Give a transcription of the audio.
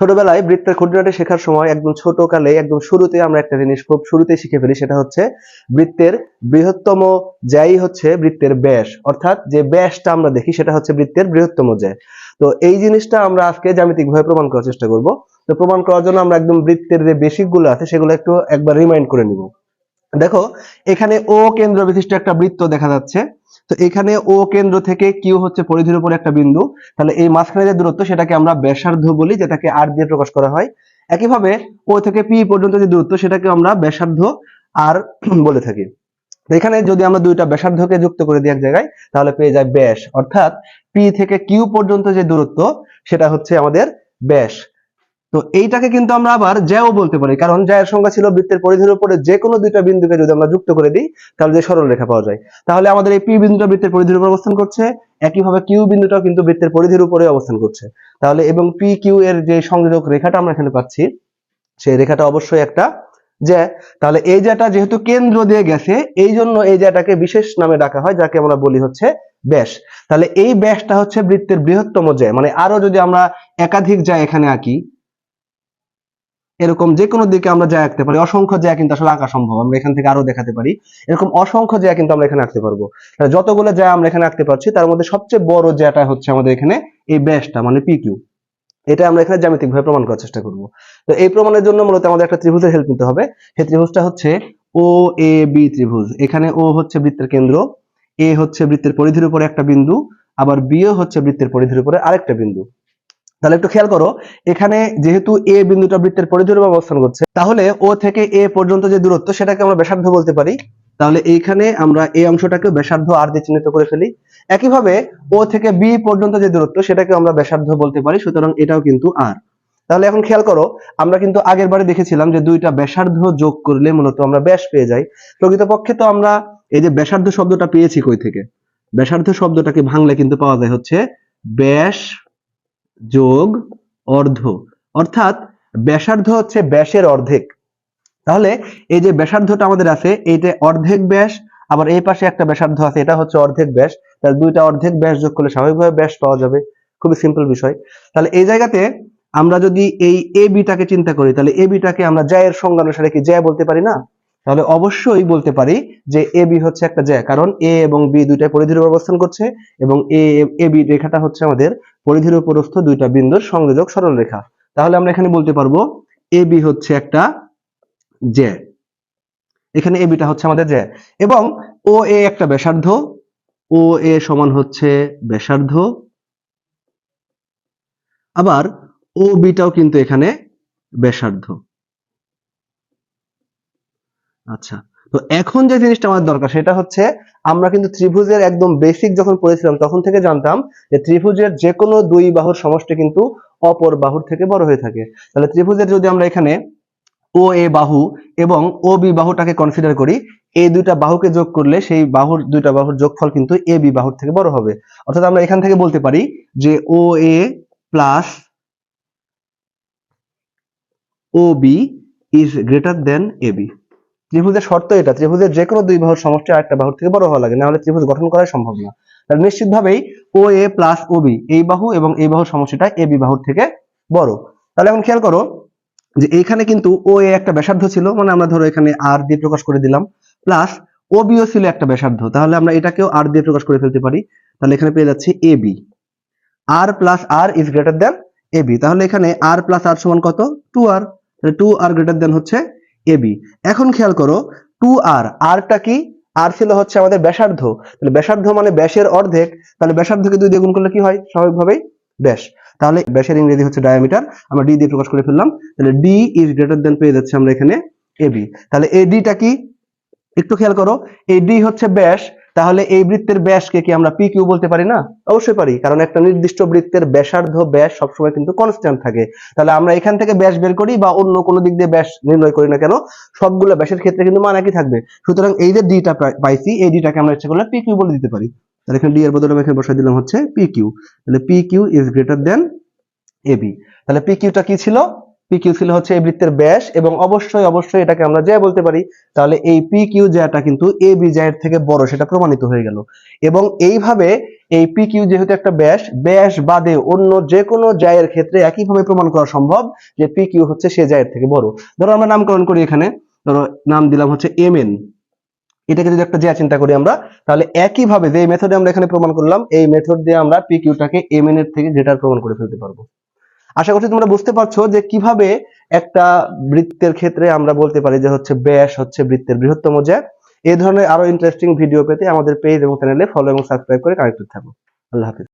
ছোটবেলায় বৃত্তের খুঁটিনাটি শেখার সময় একদম ছোট কালে একদম শুরুতে আমরা একটা জিনিস খুব শুরুতে শিখে ফেলি, সেটা হচ্ছে বৃত্তের বৃহত্তম জ্যাই হচ্ছে বৃত্তের ব্যাস। অর্থাৎ যে ব্যাসটা আমরা দেখি, সেটা হচ্ছে বৃত্তের বৃহত্তম জ্যায় তো এই জিনিসটা আমরা আজকে জ্যামিতিকভাবে প্রমাণ করার চেষ্টা করব। তো প্রমাণ করার জন্য আমরা একদম বৃত্তের যে বেসিকগুলো আছে, সেগুলো একটু একবার রিমাইন্ড করে নিব। দেখো, এখানে ও কেন্দ্র বিশিষ্ট একটা বৃত্ত দেখা যাচ্ছে। তো এখানে ও কেন্দ্র থেকে কিউ হচ্ছে পরিধির উপরে একটা বিন্দু। তাহলে এই মাঝখানে যে দূরত্ব, সেটাকে আমরা ব্যাসার্ধ বলি, যেটাকে আর দিয়ে প্রকাশ করা হয়। একইভাবে ও থেকে পি পর্যন্ত যে দূরত্ব, সেটাকে আমরা ব্যাসার্ধ আর বলে থাকি। এখানে যদি আমরা দুইটা ব্যাসার্ধকে যুক্ত করে দিই এক জায়গায়, তাহলে পেয়ে যায় ব্যাস। অর্থাৎ পি থেকে কিউ পর্যন্ত যে দূরত্ব, সেটা হচ্ছে আমাদের ব্যাস। তো এইটাকে কিন্তু আমরা আবার জ্যাও বলতে পারি। কারণ জ্যায়ের সংখ্যা ছিল বৃত্তের পরিধির উপরে যে কোনো দুইটা বিন্দুকে যদি আমরা যুক্ত করে দিই, তাহলে যে সরল রেখা পাওয়া যায়। তাহলে আমাদের এই পি বিন্দুটা বৃত্তের পরিধির উপর অবস্থান করছে, একইভাবে কিউ বিন্দুটাও কিন্তু বৃত্তের পরিধির উপরে অবস্থান করছে। তাহলে এবং পি কিউ এর যে সংযোজক রেখাটা আমরা এখানে পাচ্ছি, সেই রেখাটা অবশ্যই একটা যে তাহলে এই জ্যাটা যেহেতু কেন্দ্র দিয়ে গেছে এই জন্য এই জ্যাটাকে বিশেষ নামে ডাকা হয়, যাকে আমরা বলি হচ্ছে ব্যাস। তাহলে এই ব্যাসটা হচ্ছে বৃত্তের বৃহত্তম জ্যা। মানে আরও যদি আমরা একাধিক জ্যা এখানে আঁকি এরকম যে কোনো দিকে আমরা জায়গা আঁকতে পারি। অসংখ্য জ্যা কিন্তু আসলে আঁকা সম্ভব। আমরা এখান থেকে আরও দেখাতে পারি। এরকম অসংখ্য জ্যা কিন্তু আমরা এখানে আঁকতে পারব। যতগুলো জ্যা আমরা এখানে আঁকতে পারছি। তার মধ্যে সবচেয়ে বড় জ্যাটা হচ্ছে আমাদের এখানে এই ব্যাসটা মানে পি কিউ এটা আমরা এখানে জ্যামিতিক ভাবে প্রমাণ করার চেষ্টা করব। তো এই প্রমাণের জন্য মূলত আমাদের একটা ত্রিভুজের হেল্প নিতে হবে। সেই ত্রিভুজটা হচ্ছে ও এ বি ত্রিভুজ। এখানে ও হচ্ছে বৃত্তের কেন্দ্র এ হচ্ছে বৃত্তের পরিধির উপরে একটা বিন্দু, আবার বিও হচ্ছে বৃত্তের পরিধির উপরে আরেকটা বিন্দু। তাহলে একটু খেয়াল করো, এখানে যেহেতু এ বিন্দুটা বৃত্তের পরিধির অবস্থান করছে, তাহলে ও থেকে এ পর্যন্ত যে দূরত্ব সেটাকে আমরা ব্যাসার্ধ বলতে পারি। তাহলে এইখানে আমরা এই অংশটাকে ব্যাসার্ধ আর দিয়ে চিহ্নিত করে ফেলি। একইভাবে ও থেকে বি পর্যন্ত যে দূরত্ব সেটাকে আমরা ব্যাসার্ধ বলতে পারি, সুতরাং এটাও কিন্তু আর। তাহলে এখন খেয়াল করো, আমরা কিন্তু আগের বারে দেখেছিলাম যে দুইটা ব্যাসার্ধ যোগ করলে মূলত আমরা ব্যাস পেয়ে যাই। প্রকৃতপক্ষে তো আমরা এই যে ব্যাসার্ধ শব্দটা পেয়েছি কই থেকে? ব্যাসার্ধ শব্দটাকে ভাঙলে কিন্তু পাওয়া যায় হচ্ছে ব্যাস যোগ, অর্ধ। অর্থাৎ ব্যাসার্ধ হচ্ছে ব্যাসের অর্ধেক। তাহলে এই যে ব্যাসার্ধটা আমাদের আছে, এইটা অর্ধেক ব্যাস, আবার এই পাশে একটা ব্যাসার্ধ আছে, এটা হচ্ছে অর্ধেক ব্যাস। তাহলে দুইটা অর্ধেক ব্যাস যোগ করলে স্বাভাবিকভাবে ব্যাস পাওয়া যাবে। খুবই সিম্পল বিষয়। তাহলে এই জায়গাতে আমরা যদি এই এ বিটাকে চিন্তা করি, তাহলে এ বিটাকে আমরা জ্যায়ের সংজ্ঞা অনুসারে কি জ্যা বলতে পারি না? তাহলে অবশ্যই বলতে পারি যে এ বি হচ্ছে একটা জ্যা কারণ এ এবং বি দুইটাই পরিধির উপর অবস্থান করছে এবং এ এ বি রেখাটা হচ্ছে আমাদের পরিধির উপরস্থ দুইটা বিন্দুর সংযোজক সরল রেখা তাহলে আমরা এখানে বলতে পারব এ বি হচ্ছে একটা জ্যা এখানে এ বিটা হচ্ছে আমাদের জ্যা এবং ও এ একটা ব্যাসার্ধ। ও এ সমান হচ্ছে ব্যাসার্ধ। আবার ও বিটাও কিন্তু এখানে ব্যাসার্ধ। আচ্ছা। তো এখন যে জিনিসটা আমাদের দরকার, সেটা হচ্ছে আমরা কিন্তু ত্রিভুজের একদম বেসিক যখন পড়েছিলাম, তখন থেকে জানতাম যে ত্রিভুজের যে কোনো দুই বাহুর সমষ্টি কিন্তু অপর বাহুর থেকে বড় হয়ে থাকে। তাহলে ত্রিভুজের যদি আমরা এখানে ও এ বাহু এবং ও বি বাহুটাকে কনসিডার করি, এই দুইটা বাহুকে যোগ করলে সেই বাহুর দুইটা বাহুর যোগফল কিন্তু এ বি বাহুর থেকে বড় হবে। অর্থাৎ আমরা এখান থেকে বলতে পারি যে O A plus O B is greater than A B ত্রিভুজের শর্ত এটা, ত্রিভুজের যে কোনো দুই বাহুর সমষ্টি আরেকটা বাহুর থেকে বড় হওয়া লাগে না হলে ত্রিভুজ গঠন করা সম্ভব না। তাহলে নিশ্চিতভাবেই ও এ প্লাস ও বি এই বাহু এবং এই বাহুর সমষ্টিটা এ বি বাহুর থেকে বড়। তাহলে এখন খেয়াল করো যে এইখানে কিন্তু ও এ একটা ব্যাসার্ধ ছিল মানে আমরা ধরো এখানে আর দিয়ে প্রকাশ করে দিলাম প্লাস ও বিও ছিল একটা ব্যাসার্ধ। তাহলে আমরা এটাকেও আর দিয়ে প্রকাশ করে ফেলতে পারি। তাহলে এখানে পেয়ে যাচ্ছি A B R plus R is greater than A B তাহলে এখানে আর প্লাস আর সমান কত? টু আর তাহলে টু আর গ্রেটার দেন হচ্ছে এ বি এখন খেয়াল করো টু আর, আরটা কি? আর ছিল হচ্ছে আমাদের ব্যাসার্ধ। তাহলে ব্যাসার্ধ মানে ব্যাসের অর্ধেক, তাহলে ব্যাসার্ধকে দুই দিয়ে গুণ করলে কি হয়? স্বাভাবিকভাবেই ব্যাস। তাহলে ব্যাসের ইংরেজি হচ্ছে ডায়ামিটার আমরা ডি দিয়ে প্রকাশ করে ফেললাম। তাহলে ডি ইজ গ্রেটার দেন পেয়ে যাচ্ছে আমরা এখানে এ বি তাহলে এডিটা ডিটা কি? একটু খেয়াল করো এডি হচ্ছে ব্যাস তাহলে এই বৃত্তের ব্যাসকে কি আমরা পি কিউ বলতে পারি না? অবশ্যই পারি, কারণ একটা নির্দিষ্ট বৃত্তের ব্যাসার্ধ ব্যাস সবসময় কিন্তু কনস্ট্যান্ট থাকে। তাহলে আমরা এখান থেকে ব্যাস বের করি বা অন্য কোনো দিক দিয়ে ব্যাস নির্ণয় করি না কেন, সবগুলো ব্যাসের ক্ষেত্রে কিন্তু মান একই থাকবে? সুতরাং এই যে ডিটা পাইছি, এই ডিটাকে আমরা ইচ্ছে করলে পি কিউ বলে দিতে পারি। তাহলে এখানে ডি এর বদলে আমি এখানে বসাই দিলাম হচ্ছে পি কিউ তাহলে P Q is greater than A B তাহলে পি কিউটা কি ছিল? পি কিউ ছিল হচ্ছে এই বৃত্তের ব্যাস এবং অবশ্যই অবশ্যই এটাকে আমরা জ্যা বলতে পারি, তাহলে এই পি কিউ জ্যাটা কিন্তু এ বি জ্যায়ের থেকে বড়, সেটা প্রমাণিত হয়ে গেল। এবং এইভাবে এই পি কিউ যেহেতু একটা ব্যাস ব্যাস বাদে অন্য যে কোনো জ্যায়ের ক্ষেত্রে একইভাবে প্রমাণ করা সম্ভব যে পি কিউ হচ্ছে সে জ্যায়ের থেকে বড়। ধরো আমরা নামকরণ করি এখানে, ধরো নাম দিলাম হচ্ছে এম এন এটাকে যদি একটা জ্যা চিন্তা করি আমরা, তাহলে একইভাবে যে মেথডে আমরা এখানে প্রমাণ করলাম, এই মেথড দিয়ে আমরা পি কিউটাকে এম এন এর থেকে গ্রেটার প্রমাণ করে ফেলতে পারব। আশা করছি তোমরা বুঝতে পারছ যে কীভাবে একটা বৃত্তের ক্ষেত্রে আমরা বলতে পারি যে হচ্ছে ব্যাস হচ্ছে বৃত্তের বৃহত্তম যে। এই ধরনের আরও ইন্টারেস্টিং ভিডিও পেতে আমাদের পেজ এবং চ্যানেলে ফলো এবং সাবস্ক্রাইব করে কানেক্টেড থাকো। আল্লাহ হাফিজ।